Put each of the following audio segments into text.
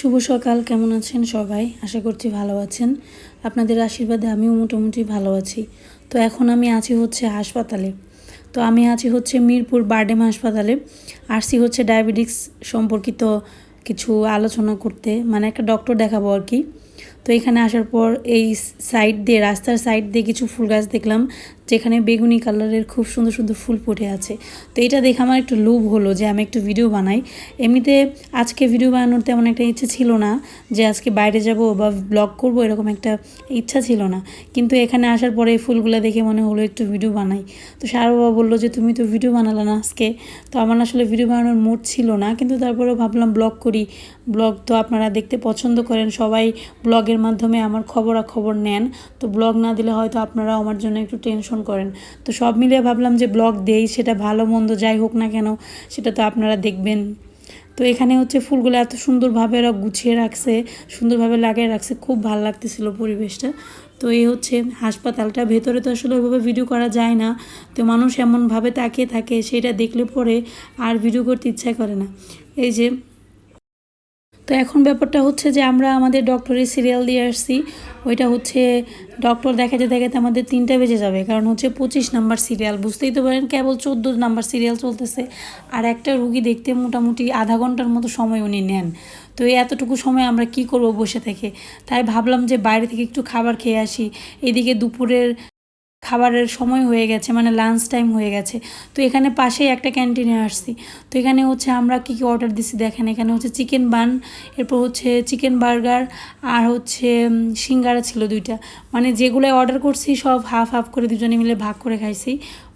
শুভ সকাল, কেমন আছেন সবাই? আশা করছি ভালো আছেন। আপনাদের আশীর্বাদে আমিও মোটামুটি ভালো আছি। তো এখন আমি আছি হচ্ছে হাসপাতালে। তো আমি আছি হচ্ছে মিরপুর বার্ডেম হাসপাতালে। আসছি হচ্ছে ডায়াবেটিক্স সম্পর্কিত কিছু আলোচনা করতে। মানে একটা ডক্টর দেখাবো আর কি। তো এখানে আসার পর এই সাইড দিয়ে, রাস্তার সাইড দিয়ে কিছু ফুল গাছ দেখলাম, যেখানে বেগুনি কালারের খুব সুন্দর সুন্দর ফুল ফুটে আছে। তো এটা দেখে আমার একটু লোভ হলো যে আমি একটু ভিডিও বানাই। এমনিতে আজকে ভিডিও বানানোর তেমন একটা ইচ্ছে ছিল না যে আজকে বাইরে যাব বা ব্লগ করব এরকম একটা ইচ্ছা ছিল না। কিন্তু এখানে আসার পরে এই ফুলগুলো দেখে মনে হলো একটু ভিডিও বানাই। তো সারা বাবা বলল যে, তুমি তো ভিডিও বানালে না আজকে। তো আমার আসলে ভিডিও বানানোর মুড ছিল না, কিন্তু তারপরেও ভাবলাম ব্লগ করি। ব্লগ তো আপনারা দেখতে পছন্দ করেন, সবাই ব্লগের মাধ্যমে আমার খবরাখবর নেন, তো ব্লগ না দিলে হয়তো আপনারা আমার জন্য একটু টেনশন করেন। তো সব মিলিয়ে ভাবলাম যে ব্লগ দেই, সেটা ভালো মন্দ যাই হোক না কেন, সেটা তো আপনারা দেখবেন। তো এখানে হচ্ছে ফুলগুলো এত সুন্দরভাবে ওরা গুছিয়ে রাখছে, সুন্দরভাবে লাগিয়ে রাখছে, খুব ভালো লাগতেছিল পরিবেশটা। তো এই হচ্ছে হাসপাতালটা, ভেতরে তো আসলে ওইভাবে ভিডিও করা যায় না। তো মানুষ এমনভাবে তাকিয়ে থাকে, সেটা দেখলে পরে আর ভিডিও করতে ইচ্ছা করে না। এই যে তো এখন ব্যাপারটা হচ্ছে যে আমরা আমাদের ডক্টরের সিরিয়াল দিয়ে আসছি। ওইটা হচ্ছে ডক্টর দেখাতে দেখাতে আমাদের তিনটা বেজে যাবে। কারণ হচ্ছে পঁচিশ নাম্বার সিরিয়াল বুঝতেই তো পারেন কেবল চোদ্দ নাম্বার সিরিয়াল চলতেছে। আর একটা রুগী দেখতে মোটামুটি আধা ঘণ্টার মতো সময় উনি নেন। তো এই এতটুকু সময় আমরা কি করব বসে থেকে? তাই ভাবলাম যে বাইরে থেকে একটু খাবার খেয়ে আসি। এদিকে দুপুরের খাবারের সময় হয়ে গেছে মানে লাঞ্চ টাইম হয়ে গেছে। তো এখানে পাশেই একটা ক্যান্টিনে আসছি। তো এখানে হচ্ছে আমরা কী কী অর্ডার দিছি দেখেন, এখানে হচ্ছে চিকেন বান এরপর হচ্ছে চিকেন বার্গার আর হচ্ছে সিঙ্গারা ছিল দুইটা। মানে যেগুলো অর্ডার করছি সব হাফ হাফ করে দুজনে মিলে ভাগ করে খাইছি।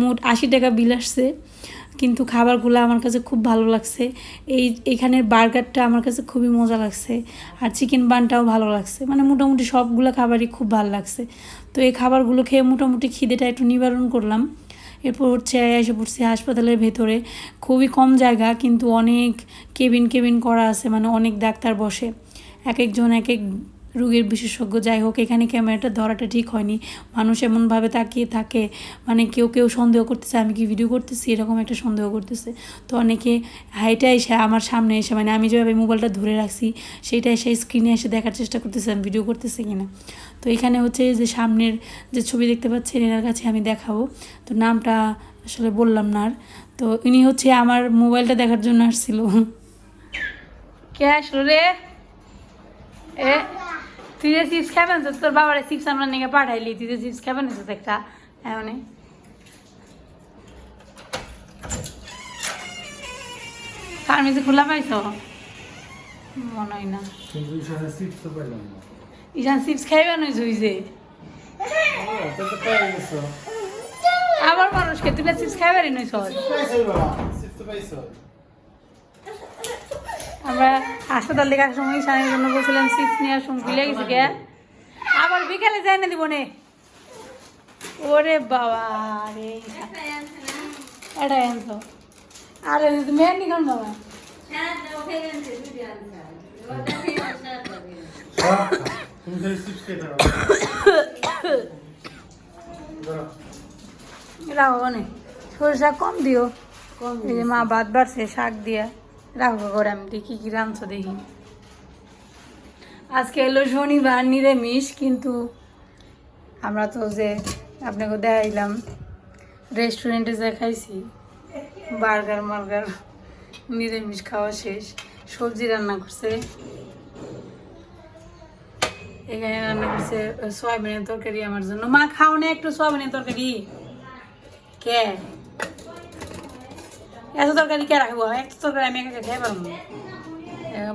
মোট আশি টাকা বিল আসছে। কিন্তু খাবারগুলো আমার কাছে খুব ভালো লাগছে। এই, এখানের বার্গারটা আমার কাছে খুবই মজা লাগছে আর চিকেন বানটাও ভালো লাগছে। মানে মোটামুটি সবগুলো খাবারই খুব ভালো লাগছে। তো এই খাবারগুলো খেয়ে মোটামুটি খিদেটা একটু নিবারণ করলাম। এরপর হচ্ছে এসে পড়ছি হাসপাতালের ভেতরে। খুবই কম জায়গা কিন্তু অনেক কেবিন কেবিন করা আছে মানে অনেক ডাক্তার বসে। এক একজন এক এক রোগের বিশেষজ্ঞ, যাই হোক, এখানে ক্যামেরাটা ধরাটা ঠিক হয়নি। মানুষ এমনভাবে তাকিয়ে থাকে মানে কেউ কেউ সন্দেহ করতেছে, আমি কি ভিডিও করতেছি? এরকম একটা সন্দেহ করতেছে। তো অনেকে, হাইটা এসে আমার সামনে এসে মানে আমি যেভাবে মোবাইলটা ধরে রাখছি, সেইটা এসে স্ক্রিনে এসে দেখার চেষ্টা করতেছে, আমি ভিডিও করতেছি কিনা। তো এখানে হচ্ছে যে সামনের যে ছবি দেখতে পাচ্ছেন, এনার কাছে আমি দেখাবো। তো নামটা আসলে বললাম না আর। তো ইনি হচ্ছে আমার মোবাইলটা দেখার জন্য আসছিল। কে আসলো রে? এ তুই যে চিপস খাবেন তো তোর বাবার চিপস আমরা নিয়ে পাঠাইলি তুই যে চিপস খাবেন তো একটা এমন ফার্মেসি খোলা পাইছ? মনে হয় না। এখানে চিপস তো পাইলাম না। ইসান চিপস খাইবে নই জুইছে ও, তো তো পেয়ে গেছো। আবার মানুষকে তুই চিপস খাইবারই নই সহজ চিপস পাইছোই বাবা, চিপস তো পাইছো। আমরা হাসপাতাল থেকে আসার সময় ইসানের জন্য বলছিলাম চিপস নিয়ে আসুন ভুলে গেছি কে? আবার বিকালে যাই না দিব নে ওরে বাবা রে। এটাই আনছো। আরে তুমি আর নিকন বাবা রাখো নে সরিষা কম দিও। এই যে মা ভাত বাড়ছে শাক দিয়া। রাখো করে আমি দেখি কি রাঁধছো দেখি। আজকে এলো শনিবার, নিরামিষ, কিন্তু আমরা তো যে আপনাকে দেখাইলাম রেস্টুরেন্টে যা খাইছি বার্গার মার্গার, নিরামিষ খাওয়া শেষ। সবজি রান্না করছে। এখানে রান্না করছে সয়াবিনের তরকারি আমার জন্য। মা, খাও না একটু সয়াবিনের তরকারি। কে? এত তরকারি কে রাখব? এত তরকারি আমি একা খেয়ে পারব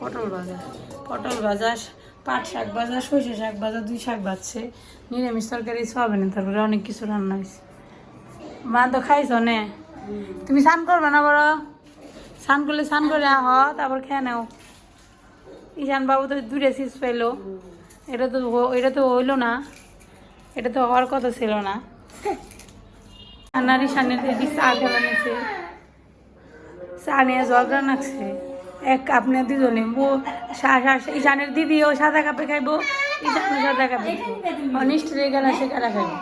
পটল ভাজা। পটল ভাজা, পাট শাক ভাজা, সর্ষে শাক ভাজা, দুই শাক ভাজছে নিরামিষ তরকারি সয়াবিনের তরকারি অনেক কিছু রান্না হয়েছে। মা তো খাইছ নে? তুমি স্নান করবে না বড়? স্নান করলে স্নান করে আহ, তারপর খেয়ে নাও। ঈশান বাবু তো দূরে চিপস পাইলো। এটা তো এটা তো হইল না। এটা তো হওয়ার কথা ছিল না। আনারি সামনে দিদি চা খেলা নিছে চা নিয়ে জল রান্নাছে এক আপনি দুজনে বউ ঈশানের দিদিও সাদা কাপে খাইবো ঈশানও সাদা কাপে অনিষ্ট রে গেলা সে কারা খাইবো?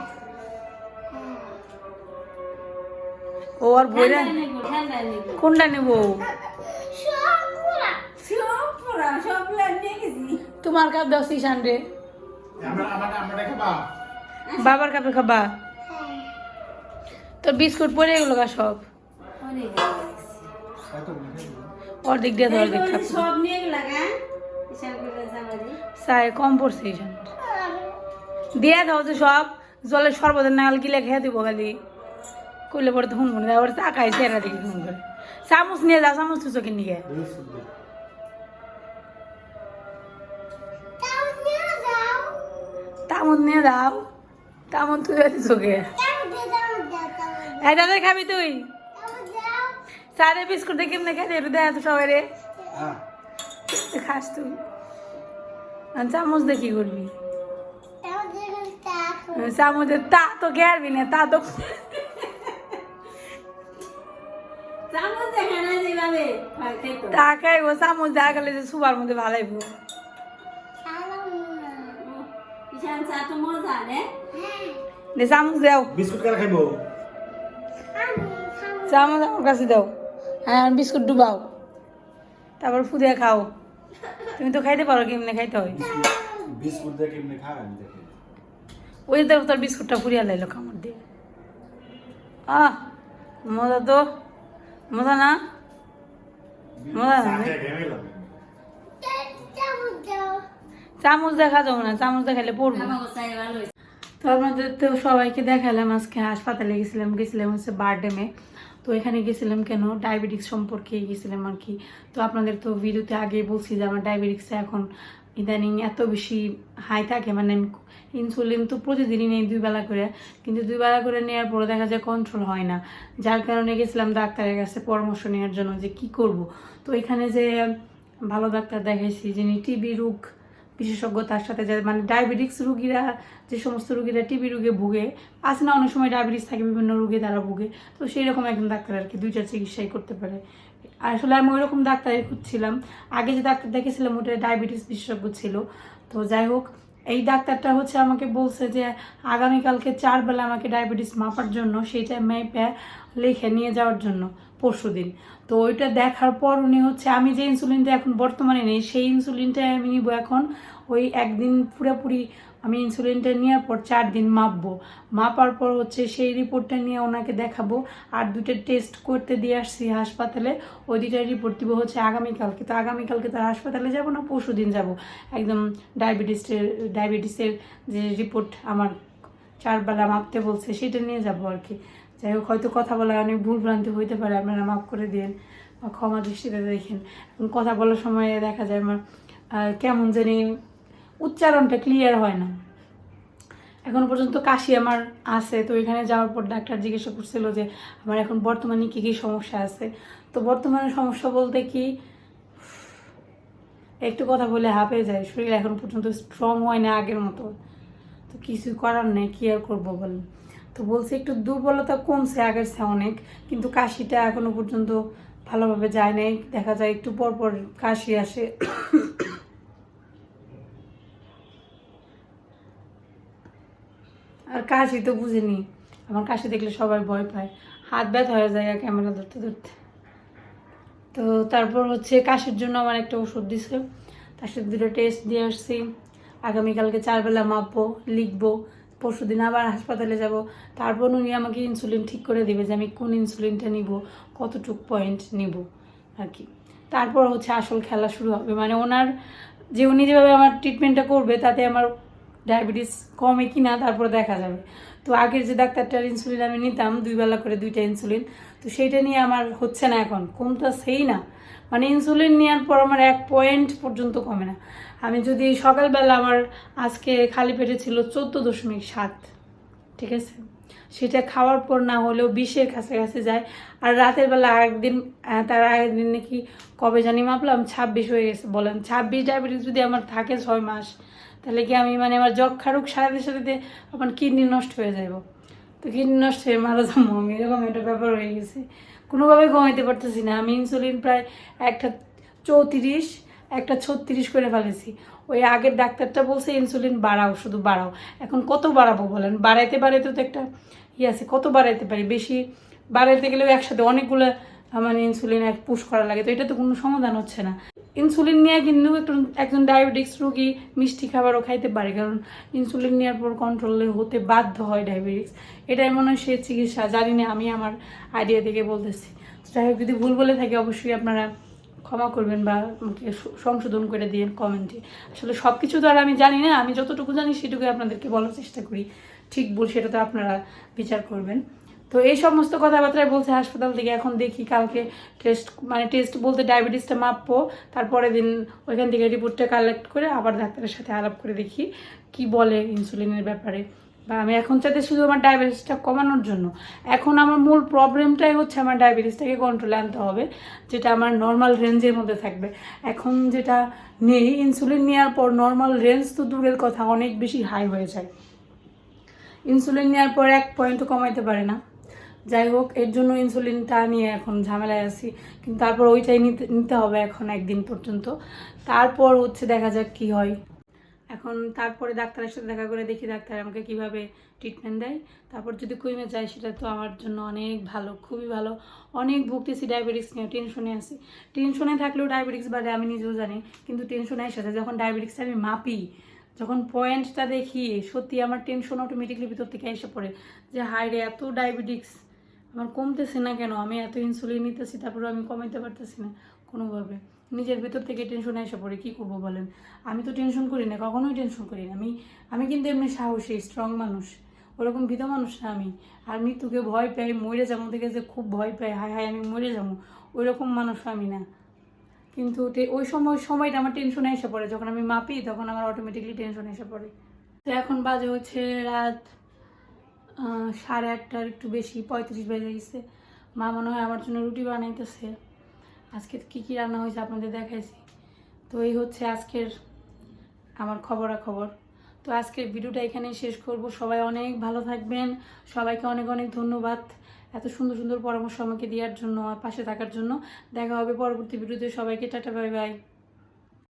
ও আর বইরা কোনটা নেব? তোমার কাপ দাও সিশান রে। বাবার কাপে খাবা? তোর বিস্কুট পরে এগুলো গা সব। অর্ধেক দিয়ে দাও অর্ধেক সব নিয়ে লাগা করে সাই কম পড়ছে দিয়ে দাও যে সব জলের সর্বদের নাগাল গিলে খেয়ে দিব খালি। করলে পরে তো শুনব না ওর তাকাই চেহারা দেখি ফোন করে চামচ নিয়ে যাও। চামচ তো চোখে। নিয়ে তামত নিয়ে দাও তামত তুই চোখে এই দাদা খাবি তুই? সাদে বিস্কুট দিয়ে কেমনে খাই একটু দেয় তো সবাই রে হ্যাঁ খাস তুই। চামচ কি করবি? চামচের তা তো গেরবি না তা তো চামচ দেখা না তা। খাইবো চামচ দেখা গেলে যে সুবার মধ্যে ভালাইবো। চামচ দাও। বিস্কুট কারা খাইবো? চামচ আমার কাছে দাও। হ্যাঁ আর বিস্কুট ডুবাও। তারপর ফুদে খাও। তুমি তো খাইতে পারো কেমনে খাইতে হয়? বিস্কুট দিয়ে কেমনে খায় আমি দেখি ওই তো তোর বিস্কুটটা ফুরিয়া লাইলো কামড় দিয়ে। আহ মজা তো। মজা না? মজা না? চামচ দেখা যাব না চামচ দেখালে পড়ব। ভালো তো আপনাদের তো সবাইকে দেখালাম আজকে হাসপাতালে গেছিলাম গেছিলাম হচ্ছে বার্থডেমে তো এখানে গেছিলাম কেন? ডায়াবেটিক্স সম্পর্কে গেছিলাম আর কি তো আপনাদের তো ভিডিওতে আগে বলছি যে আমার ডায়াবেটিক্সটা এখন ইদানিং এত বেশি হাই থাকে। মানে ইনসুলিন তো প্রতিদিনই নেই দুই বেলা করে। কিন্তু দুই বেলা করে নেওয়ার পরে দেখা যায় কন্ট্রোল হয় না। যার কারণে গেছিলাম ডাক্তারের কাছে পরামর্শ নেওয়ার জন্য যে কি করব? তো এখানে যে ভালো ডাক্তার দেখাইছি, যিনি টিবি রোগ বিশেষজ্ঞ তার সাথে যে মানে ডায়াবেটিক্স রুগীরা, যে সমস্ত রুগীরা টিবি রোগে ভুগে, আছে না অনেক সময় ডায়াবেটিস থাকে, বিভিন্ন রোগে তারা ভুগে, তো সেই রকম একজন ডাক্তার আর কি দুইটা চিকিৎসাই করতে পারে। আসলে আমি ওইরকম ডাক্তারই খুঁজছিলাম। আগে যে ডাক্তার দেখেছিলাম ওটা ডায়াবেটিস বিশেষজ্ঞ ছিল। তো যাই হোক, এই ডাক্তারটা হচ্ছে আমাকে বলছে যে, আগামীকালকে চার বেলা আমাকে ডায়াবেটিস মাপার জন্য সেইটা মেপে লিখে নিয়ে যাওয়ার জন্য। পরশু দিন তো ওইটা দেখার পর উনি হচ্ছে, আমি যে ইনসুলিনটা এখন বর্তমানে নেই, সেই ইনসুলিনটাই আমি নিব এখন। ওই একদিন পুরোপুরি আমি ইনসুলিনটা নেওয়ার পর চার দিন মাপবো। মাপার পর হচ্ছে সেই রিপোর্টটা নিয়ে ওনাকে দেখাবো। আর দুটো টেস্ট করতে দিয়ে আসছি হাসপাতালে। ওই দুইটা রিপোর্ট দিব হচ্ছে আগামীকালকে। তো আগামীকালকে তো আর হাসপাতালে যাব না পরশু দিন যাব। একদম ডায়াবেটিসের ডায়াবেটিসের যে রিপোর্ট আমার চারবেলা মাপতে বলছে, সেটা নিয়ে যাব আর কি। যাই হোক, হয়তো কথা বলার অনেক ভুল ভ্রান্তি হইতে পারে, আপনারা মাফ করে দিন বা ক্ষমা দৃষ্টিতে দেখেন। কথা বলার সময় দেখা যায় আমার কেমন জানি উচ্চারণটা ক্লিয়ার হয় না। এখন পর্যন্ত কাশি আমার আছে, তো এখানে যাওয়ার পর ডাক্তার জিজ্ঞাসা করছিল যে আমার এখন বর্তমানে কী কী সমস্যা আছে। তো বর্তমানে সমস্যা বলতে কি, একটু কথা বলে হাঁপে যায়, শরীর এখন পর্যন্ত স্ট্রং হয় না আগের মতো। তো কিছু করার নেই, কী আর করব বলেন? তো বলছে একটু দুর্বলতা কমছে আগের চেয়ে অনেক, কিন্তু কাশিটা এখনও পর্যন্ত ভালোভাবে যায় নাই। দেখা যায় একটু পর পর কাশি আসে। আর কাশি তো বুঝিনি। আমার কাশি দেখলে সবাই ভয় পায়। হাত ব্যথা হয়ে যায় ক্যামেরা ধরতে ধরতে। তো তারপর হচ্ছে কাশির জন্য আমার একটা ওষুধ দিছে। তার সাথে দুটো টেস্ট দিয়ে আসছি। আগামীকালকে চারবেলা মাপবো, লিখব। পরশু দিন আবার হাসপাতালে যাব। তারপর উনি আমাকে ইনসুলিন ঠিক করে দেবে যে আমি কোন ইনসুলিনটা নিব, কতটুক পয়েন্ট নিব, আর কি। তারপর হচ্ছে আসল খেলা শুরু হবে। মানে ওনার যে উনি যেভাবে আমার ট্রিটমেন্টটা করবে, তাতে আমার ডায়াবেটিস কমে কি না তারপর দেখা যাবে। তো আগের যে ডাক্তারটার ইনসুলিন আমি নিতাম, দুই বেলা করে দুইটা ইনসুলিন তো সেইটা নিয়ে আমার হচ্ছে না এখন কমটা সেই না। মানে ইনসুলিন নেওয়ার পর আমার এক পয়েন্ট পর্যন্ত কমে না। আমি যদি সকালবেলা আমার আজকে খালি পেটে ছিল চোদ্দ দশমিক সাত, ঠিক আছে? সেটা খাওয়ার পর না হলেও বিশের কাছাকাছি যায়। আর রাতের বেলা একদিন তার আগের দিন নাকি, কবে জানি মাপলাম ছাব্বিশ হয়ে গেছে, বলেন। ছাব্বিশ ডায়াবেটিস যদি আমার থাকে ছয় মাস তাহলে কি আমি মানে আমার যক্ষা রোগ সারাতে সারাতে আমার কিডনি নষ্ট হয়ে যাব তো কিডনি নষ্ট হয়ে মারা যাব আমি, এরকম একটা ব্যাপার হয়ে গেছে। কোনোভাবে কমাইতে পারতেছি না, আমি ইনসুলিন প্রায় একটা চৌত্রিশ, একটা ছত্রিশ করে ফেলেছি। ওই আগের ডাক্তারটা বলছে ইনসুলিন বাড়াও, শুধু বাড়াও। এখন কত বাড়াবো বলেন? বাড়াইতে বাড়াইতে তো একটা ইয়ে আছে, কত বাড়াইতে পারি? বেশি বাড়াইতে গেলেও একসাথে অনেকগুলো আমার ইনসুলিন এক পুশ করা লাগে, তো এটা তো কোনো সমাধান হচ্ছে না। ইনসুলিন নিয়ে কিন্তু একটু, একজন ডায়াবেটিক্স রোগী মিষ্টি খাবারও খাইতে পারে, কারণ ইনসুলিন নেওয়ার পর কন্ট্রোলে হতে বাধ্য হয় ডায়াবেটিক্স এটাই মনে হয় সে চিকিৎসা। জানি না, আমি আমার আইডিয়া থেকে বলতেছি। যাই হোক, যদি ভুল বলে থাকি অবশ্যই আপনারা ক্ষমা করবেন বা আমাকে সংশোধন করে দিন কমেন্টে আসলে সব কিছু তো আর আমি জানি না, আমি যতটুকু জানি সেটুকুই আপনাদেরকে বলার চেষ্টা করি। ঠিক ভুল সেটা তো আপনারা বিচার করবেন। তো এই সমস্ত কথাবার্তায় বলছে হাসপাতাল থেকে। এখন দেখি কালকে টেস্ট মানে টেস্ট বলতে ডায়াবেটিসটা মাপবো তারপরে দিন ওইখান থেকে রিপোর্টটা কালেক্ট করে আবার ডাক্তারের সাথে আলাপ করে দেখি কি বলে ইনসুলিনের ব্যাপারে। বা আমি এখন চাইতে শুধু আমার ডায়াবেটিসটা কমানোর জন্য। এখন আমার মূল প্রবলেমটাই হচ্ছে আমার ডায়াবেটিসটাকে কন্ট্রোলে আনতে হবে, যেটা আমার নর্মাল রেঞ্জের মধ্যে থাকবে। এখন যেটা নেই ইনসুলিন নেওয়ার পর নর্মাল রেঞ্জ তো দূরের কথা, অনেক বেশি হাই হয়ে যায়। ইনসুলিন নেওয়ার পর এক পয়েন্টও কমাইতে পারে না। যাই হোক, এর জন্য ইনসুলিনটা নিয়ে এখন ঝামেলায় আছি। কিন্তু তারপর ওইটাই নিতে নিতে হবে এখন একদিন পর্যন্ত। তারপর হচ্ছে দেখা যাক কি হয়। এখন তারপরে ডাক্তারের সাথে দেখা করে দেখি ডাক্তার আমাকে কীভাবে ট্রিটমেন্ট দেয়। তারপর যদি কমে যায়, সেটা তো আমার জন্য অনেক ভালো, খুবই ভালো। অনেক ভুগতেছি ডায়াবেটিক্স নিয়ে টেনশনে আছি। টেনশনে থাকলেও ডায়াবেটিক্স বাদে আমি নিজেও জানি, কিন্তু টেনশনে যায়। যখন ডায়াবেটিক্সটা আমি মাপি, যখন পয়েন্টটা দেখি, সত্যি আমার টেনশন অটোমেটিকলি ভিতর থেকে এসে পড়ে যে হাই রে এত ডায়াবেটিক্স আমার কমতেছে না কেন? আমি এত ইনসুলিন নিতেছি তারপরে আমি কমাইতে পারতেছি না কোনোভাবে। নিজের ভিতর থেকে টেনশন এসে পড়ে, কী করব বলেন? আমি তো টেনশন করি না, কখনোই টেনশন করি না। আমি আমি কিন্তু এমনি সাহসী স্ট্রং মানুষ। ওরকম ভীত মানুষ না আমি। আর মৃত্যুকে ভয় পাই মরে যাব থেকে যে খুব ভয় পাই হায় হায় আমি মরে যাব ওই রকম মানুষ আমি না। কিন্তু ওই সময়, সময়টা আমার টেনশনে এসে পড়ে। যখন আমি মাপি, তখন আমার অটোমেটিকলি টেনশন এসে পড়ে। তো এখন বাজে হচ্ছে রাত সাড়ে আটটার একটু বেশি, পঁয়ত্রিশ বেজে গেছে। মা মনে হয় আমার জন্য রুটি বানাইতেছে। আজকে কী কী রান্না হয়েছে আপনাদের দেখাইছি। তো এই হচ্ছে আজকের আমার খবরাখবর। তো আজকের ভিডিওটা এখানেই শেষ করব। সবাই অনেক ভালো থাকবেন। সবাইকে অনেক অনেক ধন্যবাদ এত সুন্দর সুন্দর পরামর্শ আমাকে দেওয়ার জন্য, আমার পাশে থাকার জন্য। দেখা হবে পরবর্তী ভিডিওতে। সবাইকে টাটা, বাই বাই।